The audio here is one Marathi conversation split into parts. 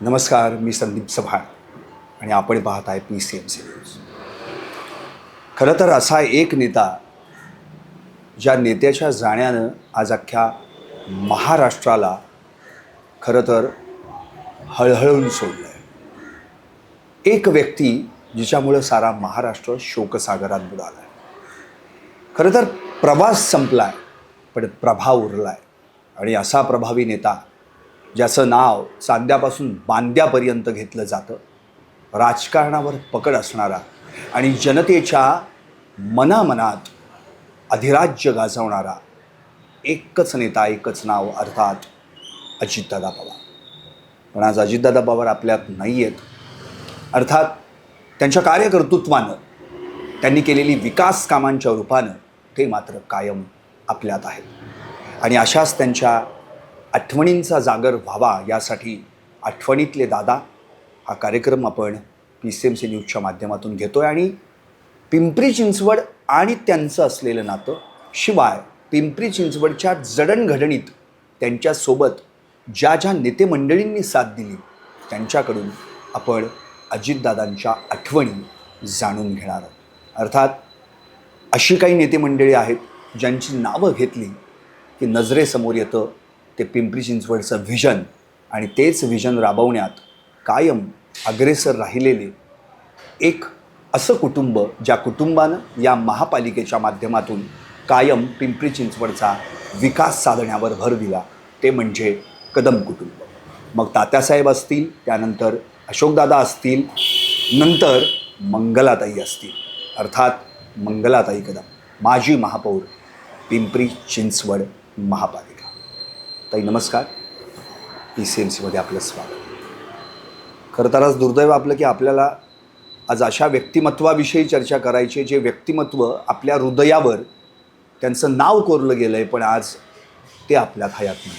नमस्कार मी संदीप चव्हाण आणि आपण पाहत आहे P C M C news खरं तर असा एक नेता ज्या नेत्याच्या जाण्यानं आज अख्ख्या महाराष्ट्राला खरं तर हळहळून सोडलं आहे एक व्यक्ती जिच्यामुळं सारा महाराष्ट्र शोकसागरात बुडाला आहे खरं तर प्रवास संपला आहे पण प्रभाव उरला आहे आणि असा प्रभावी नेता ज्याचं नाव चांद्यापासून बांद्यापर्यंत घेतलं जातं. राजकारणावर पकड असणारा आणि जनतेच्या मनामनात अधिराज्य गाजवणारा एकच नेता एकच नाव अर्थात अजितदादा पवार. पण आज अजितदादा पवार आपल्यात नाही आहेत अर्थात त्यांच्या कार्यकर्तृत्वानं त्यांनी केलेली विकास कामांच्या रूपानं ते मात्र कायम आपल्यात आहेत. आणि अशाच त्यांच्या आठवणींचा जागर व्हावा यासाठी आठवणीतले दादा हा कार्यक्रम आपण पी सी एम सी न्यूजच्या माध्यमातून घेतो आहे आणि पिंपरी चिंचवड आणि त्यांचं असलेलं नातं शिवाय पिंपरी चिंचवडच्या जडणघडणीत त्यांच्यासोबत ज्या ज्या नेतेमंडळींनी साथ दिली त्यांच्याकडून आपण अजितदादांच्या आठवणी जाणून घेणार आहोत. अर्थात अशी काही नेतेमंडळी आहेत ज्यांची नावं घेतली की नजरेसमोर येतं ते पिंपरी चिंचवडचं व्हिजन आणि तेच व्हिजन राबवण्यात कायम अग्रेसर राहिलेले एक असं कुटुंब ज्या कुटुंबानं या महापालिकेच्या माध्यमातून कायम पिंपरी चिंचवडचा विकास साधण्यावर भर दिला ते म्हणजे कदम कुटुंब. मग तात्यासाहेब असतील त्यानंतर अशोकदादा असतील नंतर मंगलाताई असतील. अर्थात मंगलाताई कदम माजी महापौर पिंपरी चिंचवड महापालिका. ताई नमस्कार. पी सी एम सीमध्ये आपलं स्वागत. खरं तर आज दुर्दैव आपलं की आपल्याला आज अशा व्यक्तिमत्वाविषयी चर्चा करायची जे व्यक्तिमत्व आपल्या हृदयावर त्यांचं नाव कोरलं गेलं आहे पण आज ते आपल्यात हयात नाही.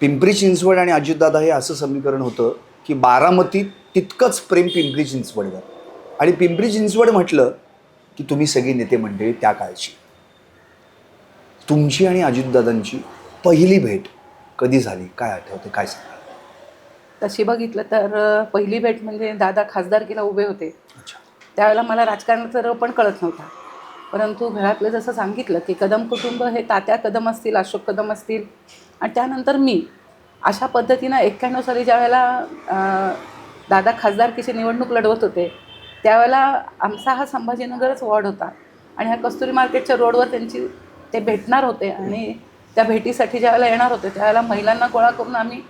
पिंपरी चिंचवड आणि अजितदादा हे असं समीकरण होतं की बारामतीत तितकंच प्रेम पिंपरी चिंचवडवर. आणि पिंपरी चिंचवड म्हटलं की तुम्ही सगळी नेते मंडळी त्या काळची. तुमची आणि अजितदादांची पहिली भेट कधी झाली? काय आठवते? काय सांगा तशी बघितलं तर पहिली भेट म्हणजे दादा खासदारकीला उभे होते. अच्छा. त्यावेळेला मला राजकारणाचा रव पण कळत नव्हता. परंतु घरातलं जसं सांगितलं की कदम कुटुंब हे तात्या कदम असतील अशोक कदम असतील आणि त्यानंतर मी. अशा पद्धतीनं एक्क्याण्णव साली ज्यावेळेला अ, दादा खासदारकीची निवडणूक लढवत होते त्यावेळेला आमचा हा संभाजीनगरच वॉर्ड होता. आणि ह्या कस्तुरी मार्केटच्या रोडवर त्यांची ते भेटणार होते आणि त्या भेटीसाठी ज्यावेळेला येणार होते त्यावेळेला महिलांना गोळा करून आम्ही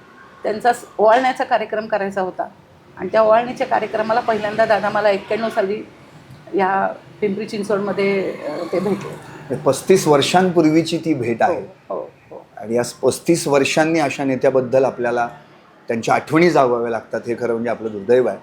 त्यांचा ओवाळण्याचा कार्यक्रम करायचा होता. आणि त्या ओवाळणीच्या कार्यक्रमाला पहिल्यांदा दादा मला एक्क्याण्णव साली या पिंपरी चिंचवडमध्ये ते भेटले. पस्तीस वर्षांपूर्वीची ती भेट आहे. हो हो. आणि या पस्तीस वर्षांनी अशा नेत्याबद्दल आपल्याला त्यांच्या आठवणी जागवाव्या लागतात हे खरं म्हणजे आपलं दुर्दैव आहे.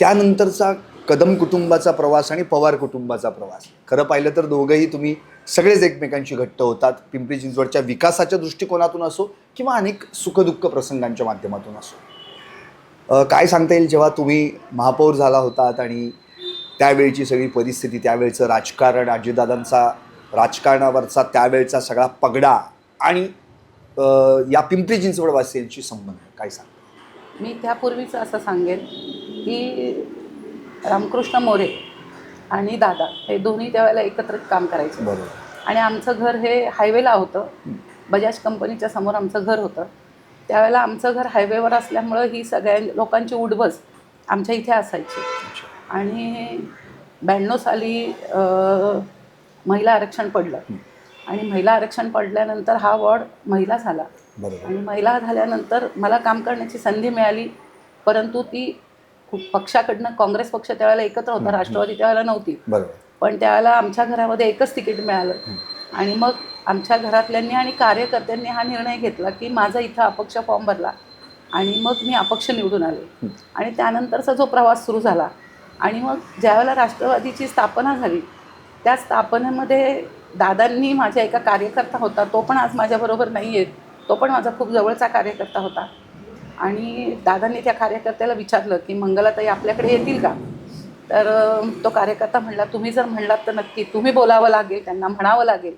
त्यानंतरचा कदम कुटुंबाचा प्रवास आणि पवार कुटुंबाचा प्रवास. खरं पाहिलं तर दोघंही तुम्ही सगळेच एकमेकांशी घट्ट होतात. पिंपरी चिंचवडच्या विकासाच्या दृष्टिकोनातून असो किंवा अनेक सुखदुःख प्रसंगांच्या माध्यमातून असो. काय सांगता येईल जेव्हा तुम्ही महापौर झाला होतात आणि त्यावेळची सगळी परिस्थिती त्यावेळचं राजकारण अजितदादांचा राजकारणावरचा त्यावेळचा सगळा पगडा आणि या पिंपरी चिंचवडवासियांशी संबंध काय सांगता मी त्यापूर्वीच असं सांगेन की रामकृष्ण मोरे आणि दादा हे दोन्ही त्यावेळेला एकत्रित काम करायचे. बरोबर. आणि आमचं घर हे हायवेला होतं. बजाज कंपनीच्या समोर आमचं घर होतं. त्यावेळेला आमचं घर हायवेवर असल्यामुळं ही सगळ्या लोकांची उडबस आमच्या इथे असायची. आणि ब्याण्णव साली महिला आरक्षण पडलं. आणि महिला आरक्षण पडल्यानंतर हा वॉर्ड महिला झाला. आणि महिला झाल्यानंतर मला काम करण्याची संधी मिळाली. परंतु ती खूप पक्षाकडनं काँग्रेस पक्ष त्यावेळेला एकत्र होता. राष्ट्रवादी त्यावेळेला नव्हती. पण त्यावेळेला आमच्या घरामध्ये एकच तिकीट मिळालं. आणि मग आमच्या घरातल्यांनी आणि कार्यकर्त्यांनी हा निर्णय घेतला की माझा इथं अपक्ष फॉर्म भरला आणि मग मी अपक्ष निवडून आले. आणि त्यानंतरचा जो प्रवास सुरू झाला आणि मग ज्यावेळेला राष्ट्रवादीची स्थापना झाली त्या स्थापनेमध्ये दादांनी माझ्या एका कार्यकर्ता होता तो पण आज माझ्याबरोबर नाही आहे. तो पण माझा खूप जवळचा कार्यकर्ता होता. आणि दादांनी त्या कार्यकर्त्याला विचारलं की मंगलाताई आपल्याकडे येतील का? तर तो कार्यकर्ता म्हणला तुम्ही जर म्हणलात तर नक्की तुम्ही बोलावं लागेल त्यांना म्हणावं लागेल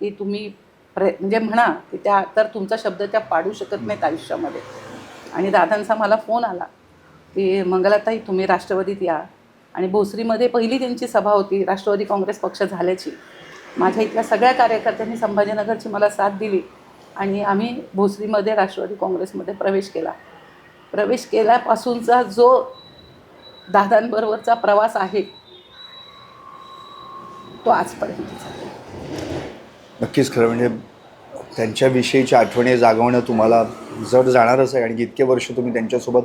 की तुम्ही प्रे म्हणजे म्हणा की त्या तर तुमचा शब्द त्या पाडू शकत नाहीत आयुष्यामध्ये. आणि दादांचा मला फोन आला की मंगलाताई तुम्ही राष्ट्रवादीत या. आणि भोसरीमध्ये पहिली त्यांची सभा होती राष्ट्रवादी काँग्रेस पक्ष झाल्याची. माझ्या इथल्या सगळ्या कार्यकर्त्यांनी संभाजीनगरची मला साथ दिली आणि आम्ही भोसरीमध्ये राष्ट्रवादी काँग्रेसमध्ये प्रवेश केला. प्रवेश केल्यापासूनचा जो दादांबरोबरचा प्रवास आहे. तो आजपर्यंत नक्कीच खरं म्हणजे त्यांच्याविषयीच्या आठवणी जागवणं तुम्हाला जड जाणारच आहे आणि इतके वर्ष तुम्ही त्यांच्यासोबत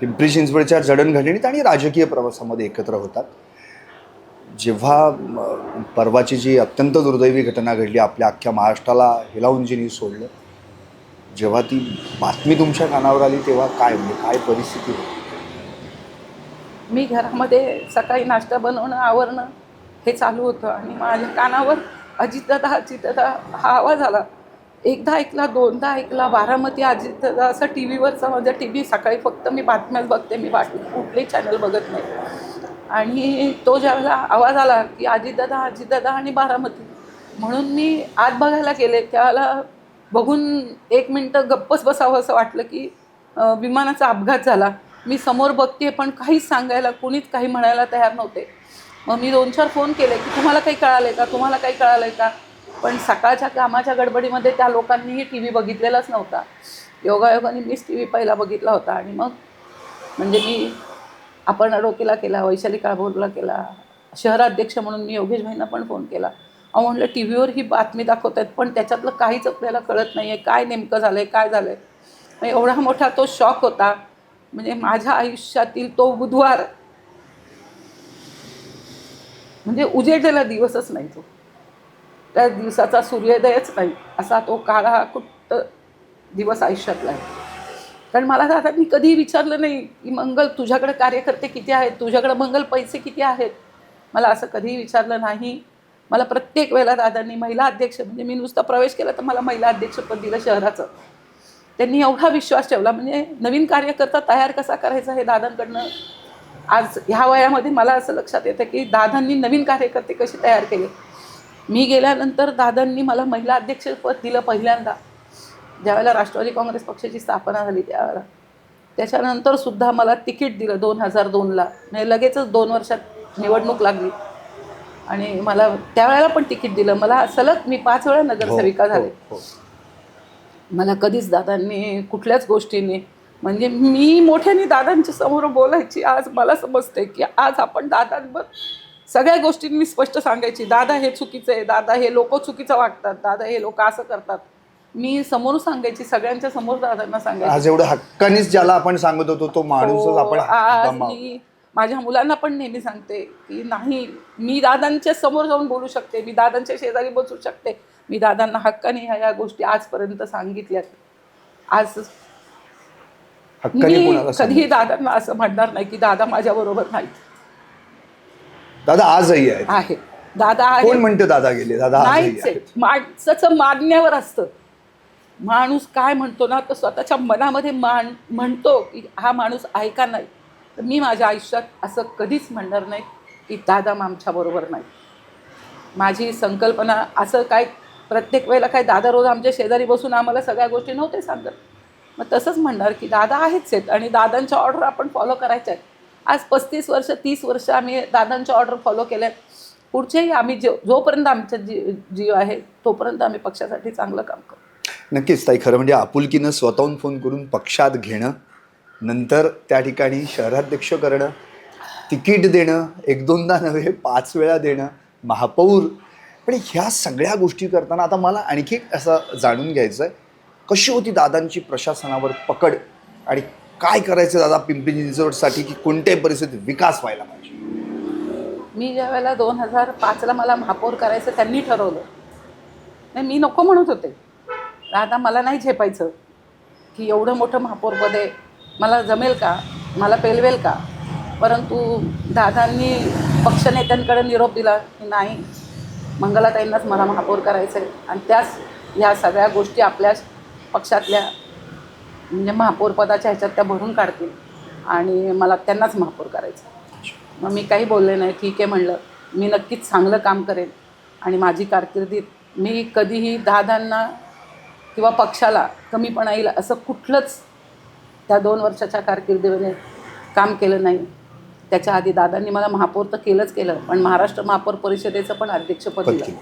पिंपरी चिंचवडच्या जडणघडणीत आणि राजकीय प्रवासामध्ये एकत्र होतात. जेव्हा परवाची जी अत्यंत दुर्दैवी घटना घडली आपल्या अख्ख्या महाराष्ट्राला हिलावून जिनी सोडलं जेव्हा ती बातमी तुमच्या कानावर आली तेव्हा काय म्हणजे काय परिस्थिती होती? मी घरामध्ये सकाळी नाश्ता बनवणं आवरणं हे चालू होतं आणि माझ्या कानावर अजितदादा अजितदादा हा आवाज आला. एकदा ऐकला दोनदा ऐकला बारामती अजितदादा असं टी व्हीवरचा माझा टी व्ही सकाळी फक्त मी बातम्याच बघते मी बातमी कुठलेही चॅनल बघत नाही. आणि तो ज्यावेळेला आवाज आला की अजितदादा अजितदादा आणि बारामती म्हणून मी आत बघायला गेले. त्यावेळेला बघून एक मिनटं गप्पच बसावं असं वाटलं की विमानाचा अपघात झाला. मी समोर बघते पण काहीच सांगायला कोणीच काही म्हणायला तयार नव्हते. मग मी दोन चार फोन केले की तुम्हाला काही कळालं आहे का? तुम्हाला काही कळालं आहे का? पण सकाळच्या कामाच्या गडबडीमध्ये त्या लोकांनीही टी व्ही बघितलेलाच नव्हता. योगायोगाने मीच टी व्ही पहिला बघितला होता आणि मग म्हणजे मी आपण अडोकेला केला वैशाली काळभोरला केला शहराध्यक्ष म्हणून मी योगेश भाईंना पण फोन केला. अहो म्हटलं टी व्हीवर ही बातमी दाखवत आहेत पण त्याच्यातलं काहीच आपल्याला कळत नाही आहे काय नेमकं झालं आहे काय झालं आहे एवढा मोठा तो शॉक होता. म्हणजे माझ्या आयुष्यातील तो बुधवार. म्हणजे उजेडलेला दिवसच नाही तो. त्या दिवसाचा सूर्योदयच नाही. असा तो काळा कुट्ट दिवस आयुष्यातला आहे. कारण मला दादांनी कधीही विचारलं नाही की मंगल तुझ्याकडे कार्यकर्ते किती आहेत? तुझ्याकडे मंगल पैसे किती आहेत? मला असं कधीही विचारलं नाही. मला प्रत्येक वेळेला दादांनी महिला अध्यक्ष म्हणजे मी नुसता प्रवेश केला तर मला महिला अध्यक्षपद दिलं शहराचं. त्यांनी एवढा विश्वास ठेवला म्हणजे नवीन कार्यकर्ता तयार कसा करायचा हे दादांकडनं? आज ह्या वयामध्ये मला असं लक्षात येतं की दादांनी नवीन कार्यकर्ते कसे तयार केले? मी गेल्यानंतर दादांनी मला महिला अध्यक्षपद दिलं पहिल्यांदा. ज्यावेळेला राष्ट्रवादी काँग्रेस पक्षाची स्थापना झाली त्यावेळेला. त्याच्यानंतर सुद्धा मला तिकीट दिलं दोन हजार दोनला. म्हणजे लगेचच दोन वर्षात निवडणूक लागली. आणि मला त्यावेळेला पण तिकीट दिलं. मला सलग मी पाच वेळा नगरसेविका हो, हो, झाले. हो. मला कधीच दादांनी कुठल्याच गोष्टीने म्हणजे मी मोठ्याने दादांच्या समोर बोलायची आज मला समजते की आज आपण दादांवर सगळ्या गोष्टींनी स्पष्ट सांगायची. दादा हे चुकीचं आहे दादा हे लोक चुकीचं वागतात दादा हे लोक असं करतात. मी समोर सांगायची सगळ्यांच्या समोर दादांना सांगायची. आज एवढं हक्कानीच ज्याला आपण सांगत होतो तो माणूसच हो, आपण आज गमावला. मी माझ्या मुलांना पण नेहमी सांगते की नाही मी दादांच्या समोर जाऊन बोलू शकते मी दादांच्या शेजारी बसू शकते. मी दादांना हक्काने ह्या या गोष्टी आजपर्यंत सांगितल्यात. आज मी? कधीही दादांना असं म्हणणार नाही की दादा माझ्या बरोबर नाहीत. दादा आजही आहे. दादा कोण आहे म्हणतं दादा गेले? दादा नाहीच माणसाचं मानण्यावर असतं. माणूस काय म्हणतो ना तो स्वतःच्या मनामध्ये मान म्हणतो की हा माणूस आहे का नाही? तर मी माझ्या आयुष्यात असं कधीच म्हणणार नाही की दादा आमच्याबरोबर नाही. माझी संकल्पना असं काय प्रत्येक वेळेला काय दादा रोज आमच्या शेजारी बसून आम्हाला सगळ्या गोष्टी नव्हते सांगत. मग तसंच म्हणणार की दादा आहेच आहेत आणि दादांच्या ऑर्डर आपण फॉलो करायच्या आहेत. आज पस्तीस वर्ष तीस वर्ष आम्ही दादांच्या ऑर्डर फॉलो केल्या पुढचेही आम्ही जो जोपर्यंत आमच्या जी जीव आहे तोपर्यंत आम्ही पक्षासाठी चांगलं काम करू. नक्कीच ताई खरं म्हणजे आपुलकीनं स्वतःहून फोन करून पक्षात घेणं नंतर त्या ठिकाणी शहराध्यक्ष करणं तिकीट देणं एक दोनदा नव्हे पाच वेळा देणं महापौर पण ह्या सगळ्या गोष्टी करताना आता मला आणखी एक असं जाणून घ्यायचं आहे कशी होती दादांची प्रशासनावर पकड आणि काय करायचं दादा पिंपरी चिंचवडसाठी की कोणत्याही परिस्थितीत विकास व्हायला पाहिजे? मी ज्या वेळेला दोन हजार पाचला मला महापौर करायचं त्यांनी ठरवलं. नाही मी नको म्हणत होते. दादा मला नाही झेपायचं की एवढं मोठं महापौरपद आहे. मला जमेल का? मला पेलवेल का? परंतु दादांनी पक्षनेत्यांकडे निरोप दिला की नाही. मंगलाताईंनाच मला महापौर करायचं आहे आणि त्याच ह्या सगळ्या गोष्टी आपल्या पक्षातल्या म्हणजे महापौरपदाच्या ह्याच्यात त्या भरून काढतील. आणि मला त्यांनाच महापौर करायचं मग मी काही बोलले नाही. ठीक आहे म्हणलं. मी नक्कीच चांगलं काम करेन. आणि माझी कारकिर्दीत मी कधीही दादांना किंवा पक्षाला कमीपणा येईल असं कुठलंच त्या दोन वर्षाच्या कारकिर्दीमध्ये काम केलं नाही. त्याच्या आधी दादांनी मला महापौर तर केलंच केलं पण महाराष्ट्र महापौर परिषदेचं पण अध्यक्षपद पद दिलं.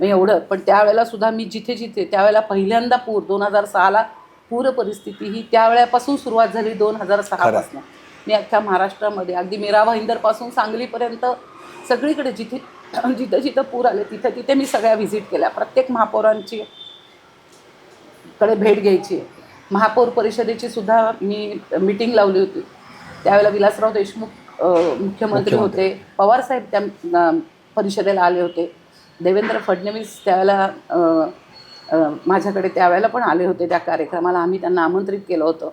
मग एवढं पण त्यावेळेला सुद्धा मी जिथे जिथे त्यावेळेला पहिल्यांदा पूर दोन हजार सहाला पूर परिस्थिती ही त्यावेळेपासून सुरुवात झाली दोन हजार सहापासून मी अख्ख्या महाराष्ट्रामध्ये अगदी मीरा भाईंदरपासून सांगलीपर्यंत सगळीकडे जिथे जिथं जिथं पूर आले तिथं तिथे मी सगळ्या व्हिजिट केल्या. प्रत्येक महापौरांची कडे भेट घ्यायची. महापौर परिषदेची सुद्धा मी मीटिंग लावली होती. त्यावेळेला विलासराव देशमुख मुख्यमंत्री. होते. पवारसाहेब त्या परिषदेला आले होते. देवेंद्र फडणवीस त्यावेळेला माझ्याकडे त्यावेळेला पण आले होते त्या कार्यक्रमाला. आम्ही त्यांना आमंत्रित केलं होतं.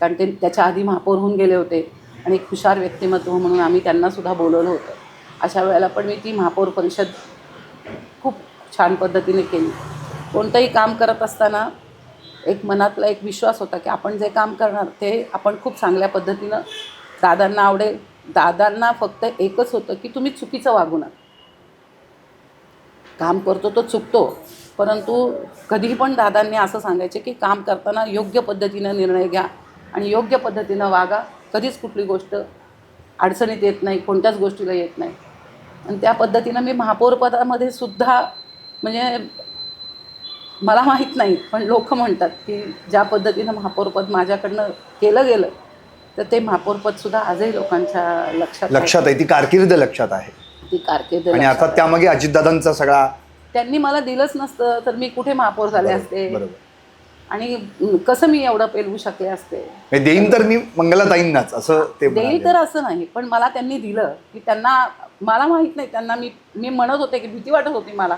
कारण ते त्याच्या आधी महापौर होऊन गेले होते. आणि एक हुशार व्यक्तिमत्व म्हणून आम्ही त्यांनासुद्धा बोलवलं होतं. अशा वेळेला पण मी ती महापौर परिषद खूप छान पद्धतीने केली. कोणतंही काम करत असताना एक मनातला एक विश्वास होता की आपण जे काम करणार ते आपण खूप चांगल्या पद्धतीनं दादांना आवडेल दादांना फक्त एकच होतं की तुम्ही चुकीचं वागू नका. काम करतो तो चुकतो परंतु कधीही पण दादांनी असं सांगायचे की काम करताना योग्य पद्धतीनं निर्णय घ्या आणि योग्य पद्धतीनं वागा. कधीच कुठली गोष्ट अडचणीत येत नाही कोणत्याच गोष्टीला येत नाही. आणि त्या पद्धतीनं मी महापौरपदामध्ये सुद्धा म्हणजे मला माहीत नाही पण लोक म्हणतात की ज्या पद्धतीनं महापौरपद माझ्याकडनं केलं गेलं तर ते महापौरपदसुद्धा आजही लोकांच्या लक्षात. लक्षात आहे ती कारकीर्द लक्षात आहे ती कारकीर्द आणि लक्षात आहे. त्यामागे अजितदादांचा सगळा त्यांनी मला दिलंच नसतं तर मी कुठे महापौर झाले असते बरोबर आणि अं, कसं मी एवढं पेलवू शकले असते देईन तर मी मंगलाताईंनाच असं ते देईल म्हणाले. तर असं नाही पण मला त्यांनी दिलं की त्यांना मला माहीत नाही त्यांना मी मी म्हणत होते की भीती वाटत होती मला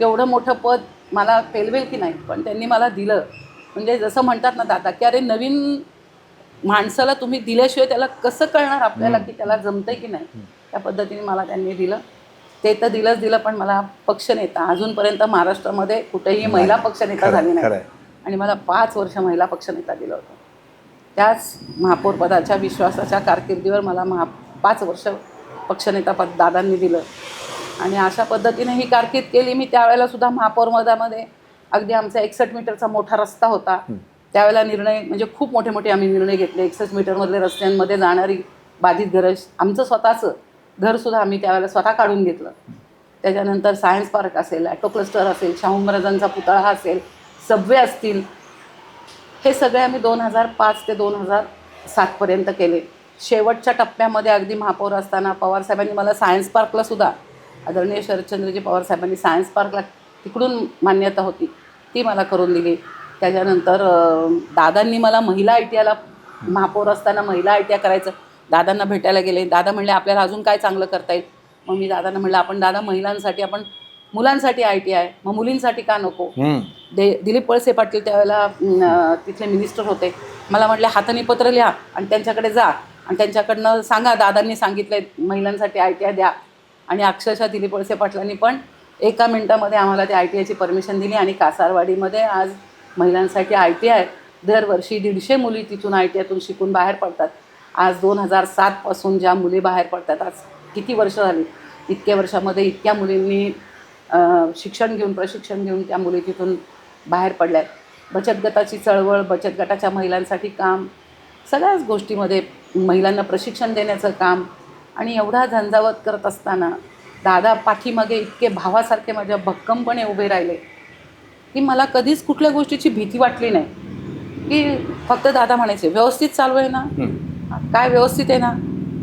की एवढं मोठं पद मला पेलवेल की नाही पण त्यांनी मला दिलं म्हणजे जसं म्हणतात ना दादा की अरे नवीन माणसाला तुम्ही दिल्याशिवाय त्याला कसं कळणार आपल्याला की त्याला जमतंय की नाही? त्या पद्धतीने मला त्यांनी दिलं. ते तर दिलंच दिलं पण मला पक्षनेता अजूनपर्यंत महाराष्ट्रामध्ये कुठेही महिला पक्षनेता खरं- झाली नाही. आणि मला पाच वर्ष महिला पक्षनेता दिलं होतं. त्याच महापौर पदाच्या विश्वासाच्या कारकिर्दीवर मला महा पाच वर्ष पक्षनेता पद दादांनी दिलं. आणि अशा पद्धतीने ही कारकीर्द केली. मी त्यावेळेला सुद्धा महापौर पदामध्ये अगदी आमचा एकसष्ट मीटरचा मोठा रस्ता होता. त्यावेळेला निर्णय म्हणजे खूप मोठे मोठे आम्ही निर्णय घेतले. एकसष्ट मीटरमधले रस्त्यांमध्ये जाणारी बाधित घरं आमचं स्वतःचं घरसुद्धा आम्ही त्यावेळेला स्वतः काढून घेतलं. त्याच्यानंतर सायन्स पार्क असेल ॲटो क्लस्टर असेल शाहू महाराजांचा पुतळा असेल सबवे असतील. हे सगळे आम्ही दोन हजार पाच ते दोन हजार सातपर्यंत केले. शेवटच्या टप्प्यामध्ये अगदी महापौर असताना पवारसाहेबांनी मला सायन्स पार्कला सुद्धा आदरणीय शरदचंद्रजी पवारसाहेबांनी सायन्स पार्कला तिकडून मान्यता होती ती मला करून दिली. त्याच्यानंतर दादांनी मला महिला आय टी आयला महापौर असताना महिला आय टी आय करायचं. दादांना भेटायला गेले. दादा म्हणले आपल्याला अजून काय चांगलं करता येईल? मग मी दादांना म्हणलं आपण दादा महिलांसाठी आपण मुलांसाठी आय टी आय मग मुलींसाठी का नको. दे दिलीप वळसे पाटील त्यावेळेला तिथले मिनिस्टर होते. मला म्हटले हाताने पत्र लिहा आणि त्यांच्याकडे जा आणि त्यांच्याकडनं सांगा. दादांनी सांगितलं महिलांसाठी आय टी आय द्या. आणि अक्षरशः दिलीप वळसे पाटलांनी पण एका मिनटामध्ये आम्हाला त्या आय टी आयची परमिशन दिली आणि कासारवाडीमध्ये आज महिलांसाठी आय टी आय दरवर्षी दीडशे मुली तिथून आय टी आयतून शिकून बाहेर पडतात. आज दोन हजार सातपासून ज्या मुली बाहेर पडतात आज किती वर्ष झाली? इतक्या वर्षामध्ये इतक्या मुलींनी शिक्षण घेऊन प्रशिक्षण घेऊन त्या मुली तिथून बाहेर पडल्या आहेत. बचत गटाची चळवळ बचत गटाच्या महिलांसाठी काम सगळ्याच गोष्टीमध्ये महिलांना प्रशिक्षण देण्याचं काम आणि एवढा झंझावत करत असताना दादा पाठीमागे इतके भावासारखे माझ्या भक्कमपणे उभे राहिले. की मला कधीच कुठल्या गोष्टीची भीती वाटली नाही. की फक्त दादा म्हणायचे व्यवस्थित चालू आहे ना. काय व्यवस्थित आहे ना?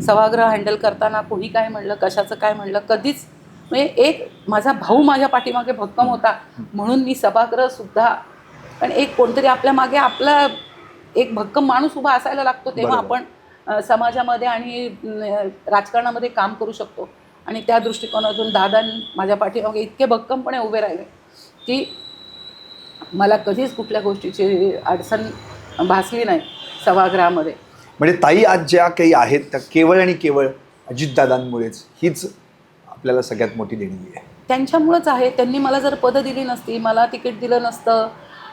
सभागृह हँडल करताना कोणी काय म्हणलं कशाचं काय म्हणलं? कधीच म्हणजे एक माझा भाऊ माझ्या पाठीमागे भक्कम होता. म्हणून मी सभागृहसुद्धा कारण एक कोणतरी आपल्या मागे आपला एक भक्कम माणूस उभा असायला लागतो तेव्हा. आपण समाजामध्ये आणि राजकारणामध्ये काम करू शकतो. आणि त्या दृष्टिकोनातून दादा माझ्या पाठीमागे इतके भक्कमपणे उभे राहिले की मला कधीच कुठल्या गोष्टीची अडचण भासली नाही सभागृहामध्ये. म्हणजे ताई आज ज्या काही आहेत त्या केवळ आणि केवळ अजितदादांमुळेच हीच आपल्याला सगळ्यात मोठी देणगी आहे. त्यांच्यामुळंच आहे. त्यांनी मला जर पदं दिली नसती मला तिकीट दिलं नसतं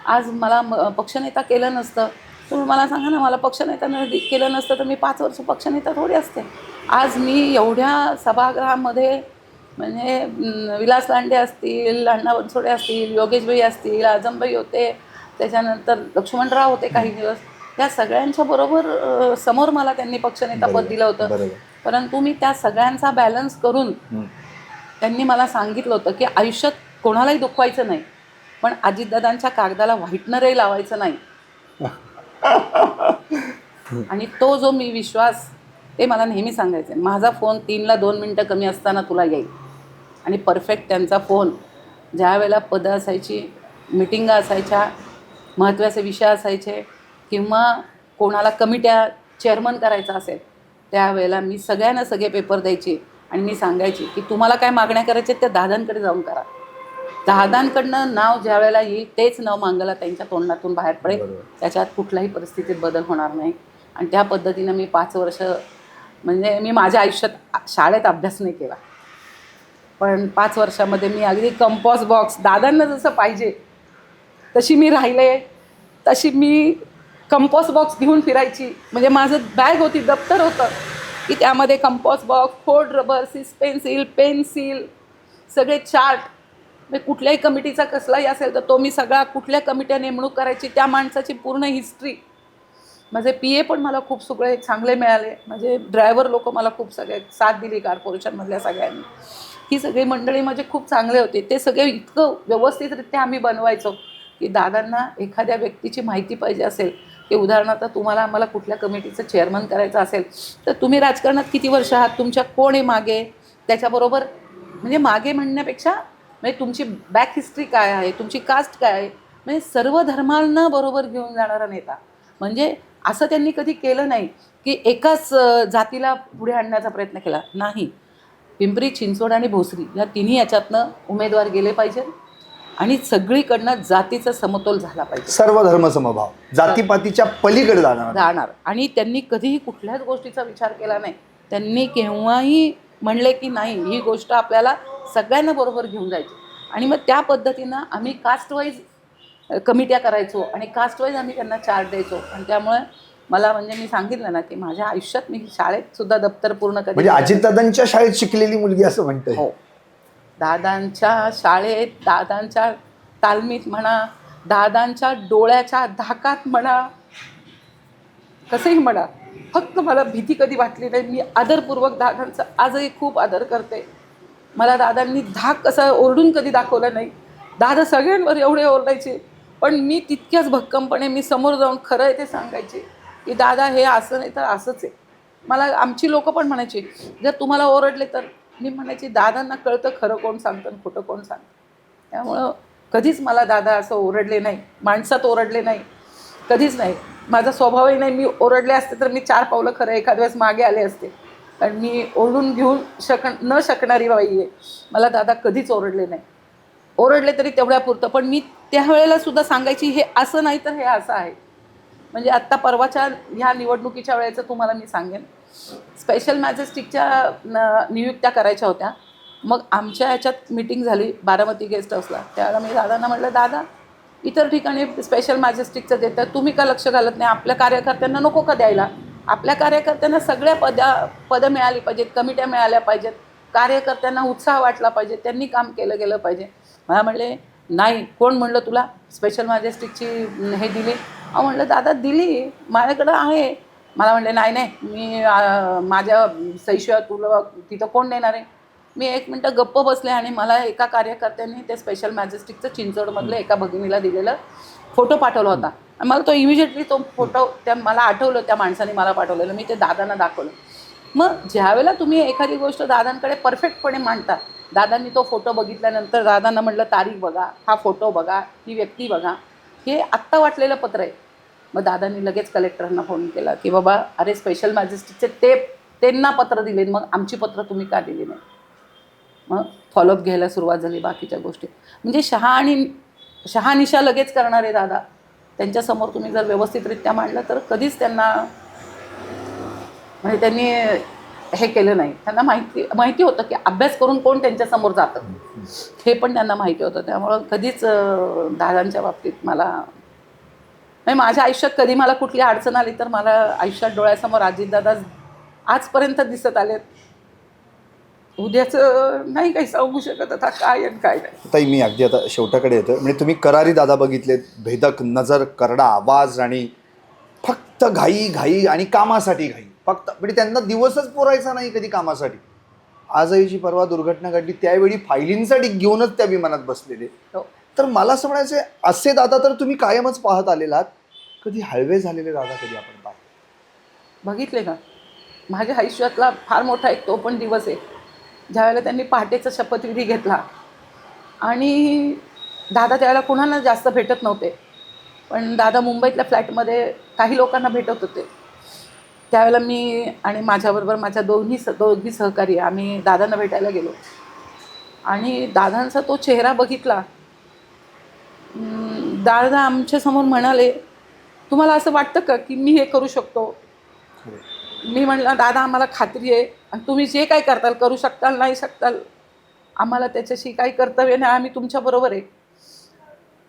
आज मला म- पक्षनेता केलं नसतं तुम्ही मला सांगा ना मला पक्षनेता न दि- केलं नसतं तर मी पाच वर्ष पक्षनेता थोडी असते. आज मी एवढ्या सभागृहामध्ये म्हणजे विलास लांडे असतील अण्णा बनसोडे असतील योगेशभाई असतील आजमबाई होते त्याच्यानंतर लक्ष्मणराव होते काही दिवस. त्या सगळ्यांच्या बरोबर समोर मला त्यांनी पक्षनेता पद दिलं होतं. परंतु मी त्या सगळ्यांचा बॅलन्स करून. त्यांनी त्यांनी मला सांगितलं होतं की आयुष्यात कोणालाही दुखवायचं नाही पण अजितदादांच्या कागदाला व्हाईटनरही लावायचं नाही. आणि तो जो मी विश्वास ते मला नेहमी सांगायचे. माझा फोन तीनला दोन मिनटं कमी असताना तुला येईल. आणि परफेक्ट त्यांचा फोन. ज्या वेळेला पदं असायची मिटिंगा असायच्या महत्त्वाचे विषय असायचे किंवा कोणाला कमिट्या चेअरमन करायचा असेल त्यावेळेला मी सगळ्यांना सगळे पेपर द्यायचे आणि मी सांगायची की तुम्हाला काय मागण्या करायच्या त्या दादांकडे जाऊन करा. दादांकडनं नाव ज्या वेळेला येईल तेच नाव मांगला त्यांच्या तोंडातून बाहेर पडेल. त्याच्यात कुठल्याही परिस्थितीत बदल होणार नाही. आणि त्या पद्धतीनं मी पाच वर्ष म्हणजे मी माझ्या आयुष्यात शाळेत अभ्यास नाही केला. पण पाच वर्षामध्ये मी अगदी कंपॉस बॉक्स दादांना जसं पाहिजे तशी मी राहिले. तशी मी कंपॉस बॉक्स घेऊन फिरायची. म्हणजे माझं बॅग होती दप्तर होतं. की त्यामध्ये कंपॉस बॉक्स फोर्ड रबर सिस पेन्सिल पेन्सिल सगळे चार्ट म्हणजे कुठल्याही कमिटीचा कसलाही असेल तर तो मी सगळा कुठल्या कमिट्या नेमणूक करायची त्या माणसाची पूर्ण हिस्ट्री माझे पी ए पण मला खूप सगळे चांगले मिळाले. म्हणजे ड्रायव्हर लोक मला खूप सगळे साथ दिली कॉर्पोरेशनमधल्या सगळ्यांनी. ही सगळी मंडळी माझे खूप चांगले होते. ते सगळे इतकं व्यवस्थितरित्या आम्ही बनवायचो की दादांना एखाद्या व्यक्तीची माहिती पाहिजे असेल की उदाहरणार्थ तुम्हाला आम्हाला कुठल्या कमिटीचं चेअरमन करायचं असेल तर तुम्ही राजकारणात किती वर्ष आहात तुमच्या कोण आहे मागे? त्याच्याबरोबर म्हणजे मागे म्हणण्यापेक्षा म्हणजे तुमची बॅक हिस्ट्री काय आहे तुमची कास्ट काय आहे? म्हणजे सर्व धर्मांना बरोबर घेऊन जाणारा नेता. म्हणजे असं त्यांनी कधी केलं नाही की एकाच जातीला पुढे आणण्याचा प्रयत्न केला. नाही. पिंपरी चिंचवड आणि भोसरी या तिन्ही याच्यातनं उमेदवार गेले पाहिजेत. आणि सगळीकडनं जातीचा समतोल झाला पाहिजे. सर्व धर्म समभाव. जातीपातीच्या पलीकडे जाणार. जाणार. आणि त्यांनी कधीही कुठल्याच गोष्टीचा विचार केला नाही. त्यांनी केव्हाही म्हणले की नाही ही गोष्ट आपल्याला सगळ्यांना बरोबर घेऊन जायची. आणि मग त्या पद्धतीनं आम्ही कास्ट वाईज कमिट्या करायचो आणि कास्ट वाईज आम्ही त्यांना चार्ट द्यायचो. आणि त्यामुळे मला म्हणजे मी सांगितलं ना की माझ्या आयुष्यात मी शाळेत सुद्धा दप्तर पूर्ण कधी म्हणजे अजितदादांच्या शाळेत शिकलेली मुलगी असं म्हणतोय. हो. दादांच्या शाळेत दादांच्या तालमीत म्हणा दादांच्या डोळ्याच्या धाकात म्हणा कसंही म्हणा फक्त मला भीती कधी वाटली नाही. मी आदरपूर्वक दादांचा आजही खूप आदर करते. मला दादांनी धाक कसा ओरडून कधी दाखवला नाही. दादा सगळ्यांवर एवढे ओरडायचे पण मी तितक्याच भक्कमपणे मी समोर जाऊन खरं आहे ते सांगायचे. की दादा हे असं नाही तर असंच आहे. मला आमची लोक पण म्हणायची जर तुम्हाला ओरडले तर. मी म्हणायची दादांना कळतं खरं कोण सांगतं आणि खोटं कोण सांगतं. त्यामुळं कधीच मला दादा असं ओरडले नाही. माणसात ओरडले नाही. कधीच नाही. माझा स्वभावही नाही. मी ओरडले असते तर मी चार पावलं खरं एखाद्या वेळेस मागे आले असते. कारण मी ओरडून घेऊन शक न शकणारी बाई आहे. मला दादा कधीच ओरडले नाही. ओरडले तरी तेवढ्यापुरतं. पण मी त्यावेळेला सुद्धा सांगायची हे असं नाही तर हे असं आहे. म्हणजे आत्ता परवाच्या ह्या निवडणुकीच्या वेळेचं तुम्हाला मी सांगेन. स्पेशल मॅजेस्टिकच्या न- नियुक्त्या करायच्या होत्या. मग आमच्या ह्याच्यात मिटिंग झाली बारामती गेस्ट हाऊसला त्यावेळेला मी दादांना म्हटलं दादा इतर ठिकाणी स्पेशल मॅजेस्टिकचं देतात तुम्ही का लक्ष घालत नाही? आपल्या कार्यकर्त्यांना नको का द्यायला? आपल्या कार्यकर्त्यांना सगळ्या पद्या पदं मिळाली पाहिजेत कमिट्या मिळाल्या पाहिजेत. कार्यकर्त्यांना उत्साह वाटला पाहिजे. त्यांनी काम केलं गेलं पाहिजे. मला म्हणले नाही. कोण म्हणलं तुला? स्पेशल मॅजेस्टिकची हे दिली. अहो म्हणलं दादा दिली. माझ्याकडं आहे. मला म्हणले नाही नाही. मी माझ्या सैशिवाय तुला तिथं कोण देणार आहे? मी एक मिनटं गप्प बसले आणि मला एका कार्यकर्त्यांनी ते स्पेशल मॅजेस्टिकचं चिंचवडमधलं एका भगिनीला दिलेलं फोटो पाठवला होता. आणि मला तो इमिजिएटली तो फोटो त्या मला आठवलं त्या माणसाने मला पाठवलेलं. मी ते दादांना दाखवलं. मग ज्यावेळेला तुम्ही एखादी गोष्ट दादांकडे परफेक्टपणे मांडता दादांनी तो फोटो बघितल्यानंतर दादांना म्हटलं तारीख बघा हा फोटो बघा ही व्यक्ती बघा. हे आत्ता वाटलेलं पत्र आहे. मग दादांनी लगेच कलेक्टरांना फोन केला की बाबा अरे स्पेशल मॅजेस्टिकचे ते त्यांना पत्र दिले मग आमची पत्र तुम्ही का दिली नाही? मग फॉलोअप घ्यायला सुरुवात झाली बाकीच्या गोष्टी. म्हणजे शहा आणि शहानिशा लगेच करणारे दादा. त्यांच्यासमोर तुम्ही जर व्यवस्थितरित्या मांडलं तर कधीच त्यांना म्हणजे त्यांनी हे केलं नाही. त्यांना माहिती माहिती होतं की अभ्यास करून कोण त्यांच्यासमोर जातं. हे पण त्यांना माहिती होतं. त्यामुळं कधीच दादांच्या बाबतीत मला नाही माझ्या आयुष्यात कधी मला कुठली अडचण आली तर मला आयुष्यात डोळ्यासमोर अजितदादा आजपर्यंत दिसत आलेत. उद्याचं नाही काही सांगू शकत आता काय आणि काय नाही. ताई मी अगदी आता शेवटाकडे येतो म्हणजे तुम्ही करारी दादा बघितलेत भेदक नजर करडा आवाज आणि फक्त घाई घाई आणि कामासाठी घाई. फक्त म्हणजे त्यांना दिवसच पुरायचा नाही कधी कामासाठी. आजही जी परवा दुर्घटना घडली त्यावेळी फायलिंगसाठी घेऊनच त्या विमानात बसलेले. हो. तर मला असं म्हणायचं असे दादा तर तुम्ही कायमच पाहत आलेलात कधी हळवे झालेले दादा कधी आपण पाहतो बघितले का? माझ्या आयुष्यातला फार मोठा एक तो पण दिवस आहे. ज्यावेळेला त्यांनी पहाटेचा शपथविधी घेतला. आणि दादा त्यावेळेला कुणाला जास्त भेटत नव्हते. पण दादा मुंबईतल्या फ्लॅटमध्ये काही लोकांना भेटत होते. त्यावेळेला मी आणि माझ्याबरोबर माझ्या दोन्ही स दोघी सहकारी आम्ही दादांना भेटायला गेलो. आणि दादांचा तो चेहरा बघितला. दादा आमच्यासमोर म्हणाले तुम्हाला असं वाटतं का की मी हे करू शकतो? मी म्हणलं दादा आम्हाला खात्री आहे. आणि तुम्ही जे काय करताल करू शकताल नाही शकताल आम्हाला त्याच्याशी काही कर्तव्य नाही आम्ही तुमच्याबरोबर आहे.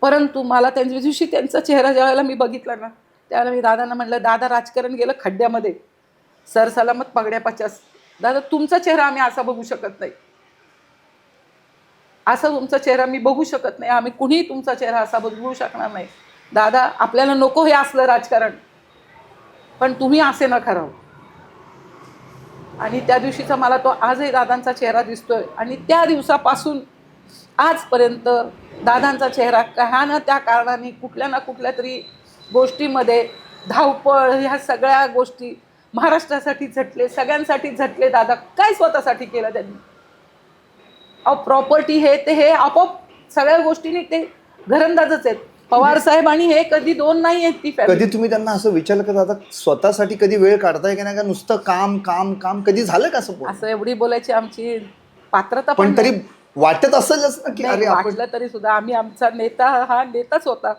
परंतु मला त्यांच्या दिवशी त्यांचा चेहरा ज्या वेळेला मी बघितला ना. त्यावेळेला मी दादांना म्हटलं दादा राजकारण गेलं खड्ड्यामध्ये. सरसलामत पगड्या पचास. दादा तुमचा चेहरा आम्ही असा बघू शकत नाही. असा तुमचा चेहरा मी बघू शकत नाही. आम्ही कुणीही तुमचा चेहरा असा बघू शकणार नाही. दादा आपल्याला नको हे असलं राजकारण. पण तुम्ही असे न करावं आणि त्या दिवशीचा मला तो आजही दादांचा चेहरा दिसतोय. आणि त्या दिवसापासून आजपर्यंत दादांचा चेहरा का ना त्या कारणाने कुठल्या ना कुठल्या तरी गोष्टीमध्ये धावपळ ह्या सगळ्या गोष्टी महाराष्ट्रासाठी झटले सगळ्यांसाठी झटले. दादा काय स्वतःसाठी केलं त्यांनी? अहो प्रॉपर्टी हे ते हे आपोआप सगळ्या गोष्टींनी ते घरंदाजच आहेत. पवार साहेब आणि हे कधी दोन नाही आहेत ती. कधी तुम्ही त्यांना असं विचारलं का दादा स्वतःसाठी कधी वेळ काढताय की नाही का? नुसतं काम काम काम कधी झालं का असं असं एवढी बोलायची आमची पात्रता पण तरी. वाटत असेलच ना की अरे वाटलं तरी सुद्धा आम्ही आमचा नेता हा नेताच होता.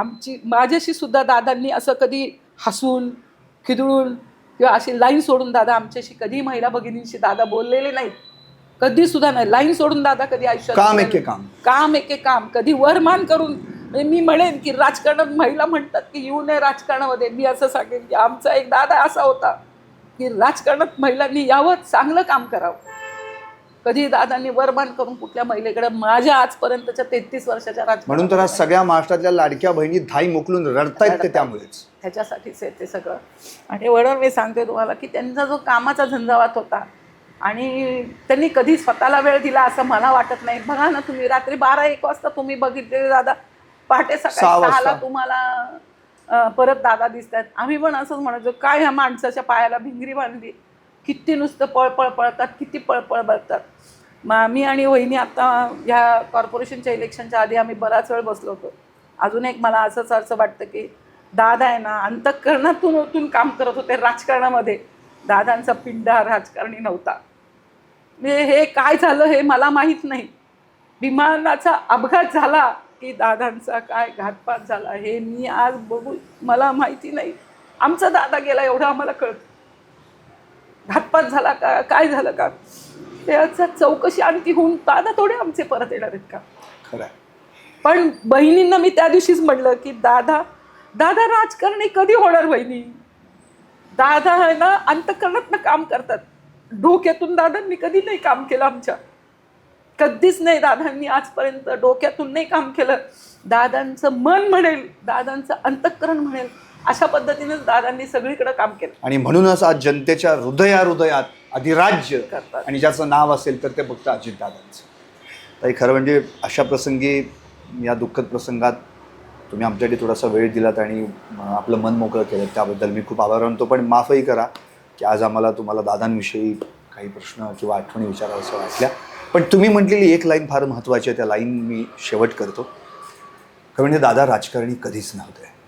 आमची माझ्याशी सुद्धा दादांनी असं कधी हसून खिदळून किंवा अशी लाईन सोडून दादा आमच्याशी कधी महिला भगिनींशी दादा बोललेले नाहीत. कधी सुद्धा नाही. लाईन सोडून दादा कधी आयुष्यात काम एके. काम. काम एके काम. कधी वरमान करून म्हणजे मी म्हणेन की राजकारणात महिला म्हणतात की येऊ नये राजकारणामध्ये. मी असं सांगेन की आमचा एक दादा असा होता की राजकारणात महिलांनी यावं चांगलं काम करावं. कधी दादांनी वरमान करून कुठल्या महिलेकडे माझ्या आजपर्यंतच्या तेहतीस वर्षाच्या राजकारणात म्हणून तर आज सगळ्या महाराष्ट्रातल्या लाडक्या बहिणी धाई मोकलून रडतायत ते त्यामुळेच. ह्याच्यासाठीच आहे ते सगळं. आणि वरून मी सांगते तुम्हाला की त्यांचा जो कामाचा झंझावात होता आणि त्यांनी कधी स्वतःला वेळ दिला असं मला वाटत नाही. बघा ना तुम्ही रात्री बारा एक वाजता तुम्ही बघितले दादा. पहाटे सकाळी. सहाला तुम्हाला परत दादा दिसत आहेत आम्ही पण असंच म्हणायचो काय ह्या माणसाच्या पायाला भिंगरी बांधली? किती नुसतं पळपळ पळतात किती पळपळ बळतात मग मी आणि वहिनी आता ह्या कॉर्पोरेशनच्या इलेक्शनच्या आधी आम्ही बराच वेळ बसलो होतो. अजून एक मला असंच असं वाटतं की दादा आहे ना अंतःकरणातून ओतून काम करत होते राजकारणामध्ये. दादांचा पिंड हा राजकारणी नव्हता. म्हणजे हे काय झालं हे मला माहीत नाही. विमानाचा अपघात झाला की दादांचा काय घातपात झाला हे मी आज बघू मला माहिती नाही. आमचा दादा गेला एवढं आम्हाला कळतं. घातपात झाला का? काय झालं का? त्याचा चौकशी आणखी होऊन दादा थोडे आमचे परत येणार आहेत का? खरं. पण बहिणींना मी त्या दिवशीच म्हटलं की दादा दादा राजकारणी कधी होणार बहिणी? दादा आहे ना अंतकरणात काम करतात. डोक्यातून दादांनी कधी नाही काम केलं आमच्या. कधीच नाही दादांनी आजपर्यंत डोक्यातून नाही काम केलं. दादांचं मन म्हणेल दादांचं अंतःकरण म्हणेल. अशा पद्धतीनेच दादांनी सगळीकडे काम केलं. आणि म्हणूनच आज जनतेच्या हृदया हृदयात अधिराज्य करतात. आणि ज्याचं नाव असेल तर ते फक्त अजितदादांचं ताई खरं म्हणजे अशा प्रसंगी या दुःखद प्रसंगात तुम्ही आमच्यासाठी थोडासा वेळ दिलात आणि आपलं मन मोकळं केलं. त्याबद्दल मी खूप आभार मानतो. पण माफही करा की आज आम्हाला तुम्हाला दादांविषयी काही प्रश्न किंवा आठवणी विचाराव्याच्या वाटल्या. पण तुम्ही म्हटलेली एक लाईन फार महत्त्वाची आहे. त्या लाईन मी शेवट करतो. खरं म्हणजे दादा राजकारणी कधीच नव्हते.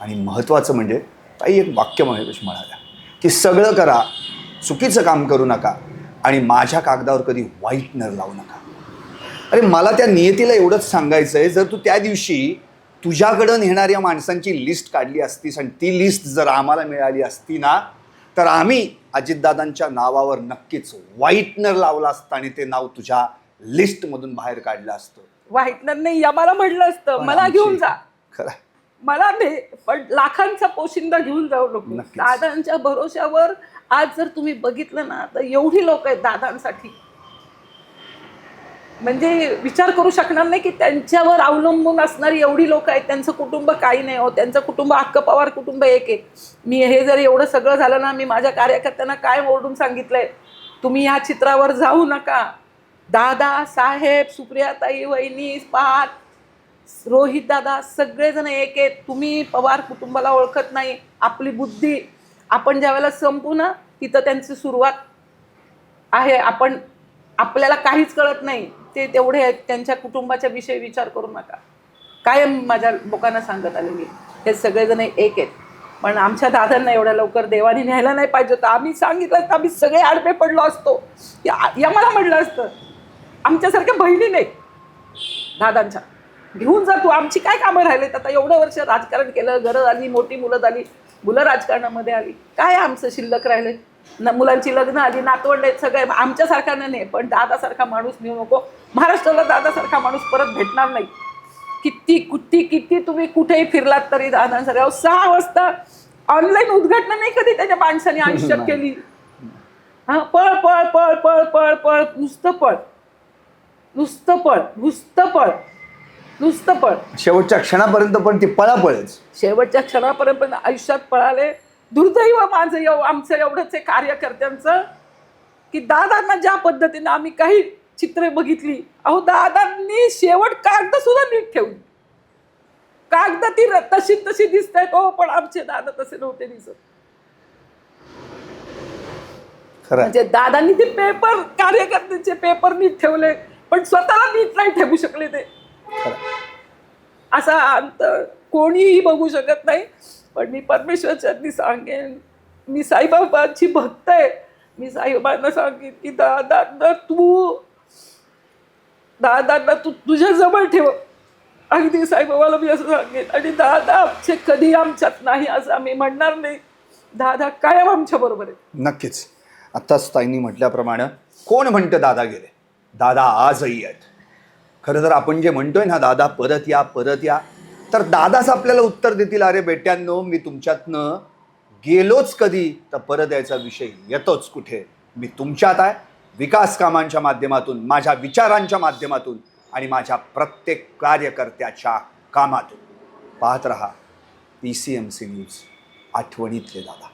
आणि महत्त्वाचं म्हणजे ताई एक वाक्य महेश म्हणाल्या की सगळं करा चुकीचं काम करू नका आणि माझ्या कागदावर कधी व्हाईटनर लावू नका. अरे मला त्या नियतीला एवढंच सांगायचं आहे जर तू त्या दिवशी तुझ्याकडं नेणाऱ्या माणसांची लिस्ट काढली असतीस आणि ती लिस्ट जर आम्हाला मिळाली असती ना तर आम्ही अजितदादांच्या नावावर नक्कीच व्हाईटनर लावलं असतं आणि ते नाव तुझ्या लिस्टमधून बाहेर काढलं असतं. व्हाईटनर नाही आम्हाला म्हटलं असतं. मला घेऊन जा. खरं. मला नाही पण लाखांचा पोशिंदा घेऊन जाऊ नको. दादांच्या भरोश्यावर आज जर तुम्ही बघितलं ना तर एवढी लोक आहेत दादांसाठी. म्हणजे विचार करू शकणार नाही की त्यांच्यावर अवलंबून असणारी एवढी लोक आहेत. त्यांचं कुटुंब काही नाही हो त्यांचं कुटुंब अख्खं पवार कुटुंब एक आहे. मी हे जर एवढं सगळं झालं ना मी माझ्या कार्यकर्त्यांना काय ओरडून सांगितलंय? तुम्ही ह्या चित्रावर जाऊ नका. दादा साहेब सुप्रियाताई वहिनी पाठ रोहित दादा सगळेजण एक आहेत. तुम्ही पवार कुटुंबाला ओळखत नाही. आपली बुद्धी आपण ज्या वेळेला संपू ना तिथं त्यांची सुरुवात आहे. आपण आपल्याला काहीच कळत नाही. ते तेवढे आहेत. त्यांच्या कुटुंबाच्या विषयी विचार करू नका. कायम माझ्या लोकांना सांगत आलेली हे सगळेजण एक आहेत. पण आमच्या दादांना एवढ्या लवकर देवाने न्यायला नाही पाहिजे होतं. आम्ही सांगितलं तर आम्ही सगळे आडपे पडलो असतो. या मला यमाला म्हणलं असतं. आमच्यासारख्या बहिणी नाही दादांच्या घेऊन जा तू. आमची काय कामं राहिलेत? आता एवढं वर्ष राजकारण केलं घरं आली मोठी मुलं झाली मुलं राजकारणामध्ये आली. काय आमचं शिल्लक राहिले? न मुलांची लग्न आली नातवंड आहेत सगळे. आमच्यासारखा नाही पण दादासारखा माणूस नेऊ नको. महाराष्ट्राला दादासारखा माणूस परत भेटणार नाही. किती कुठे किती तुम्ही कुठेही फिरलात तरी दादांसारखा. अहो, सहा वाजता ऑनलाईन उद्घाटन नाही कधी त्याच्या माणसाने आयुष्यात केली? हा पळ पळ पळ पळ पळ पळ नुसतं पळ. नुसतं पळ नुसतं पळ. नुसतं पळ. शेवटच्या क्षणापर्यंत पण ती पळापळच शेवटच्या क्षणापर्यंत पण आयुष्यात पळाले. दुर्दैव माझं एव आमचं एवढंच आहे कार्यकर्त्यांचं की दादांना ज्या पद्धतीनं आम्ही काही चित्रे बघितली अहो दादांनी शेवट कागद सुद्धा नीट ठेवली कागद ती तशी तशी दिसत आहेत हो पण आमचे दादा तसे नव्हते दिसत. म्हणजे दादांनी ते पेपर कार्यकर्त्यांचे पेपर नीट ठेवले पण स्वतःला नीट नाही ठेवू शकले ते. असा अंत कोणीही बघू शकत नाही. पण मी परमेश्वरच्यांनी सांगेन मी साईबाबांची भक्त आहे. मी साईबाबांना सांगेन की दादांना तू दादांना तू तुझ्या जवळ ठेव. अगदी साईबाबाला मी असं सांगेन आणि दादा आमचे कधी आमच्यात नाही असं आम्ही म्हणणार नाही. दादा कायम आमच्या बरोबर आहे. नक्कीच. आत्ताच ताईंनी म्हटल्याप्रमाणे कोण म्हणतं दादा गेले? दादा आजही आहेत. खरं तर आपण जे म्हणतोय ना दादा परत या परत या. तर दादाच आपल्याला उत्तर देतील अरे बेट्यांनो मी तुमच्यातनं गेलोच कधी तर परत यायचा विषय येतोच कुठे? मी तुमच्यात आहे विकास कामांच्या माध्यमातून माझ्या विचारांच्या माध्यमातून आणि माझ्या प्रत्येक कार्यकर्त्याच्या कामातून. पाहत रहा P C M C news आठवणीतले दादा.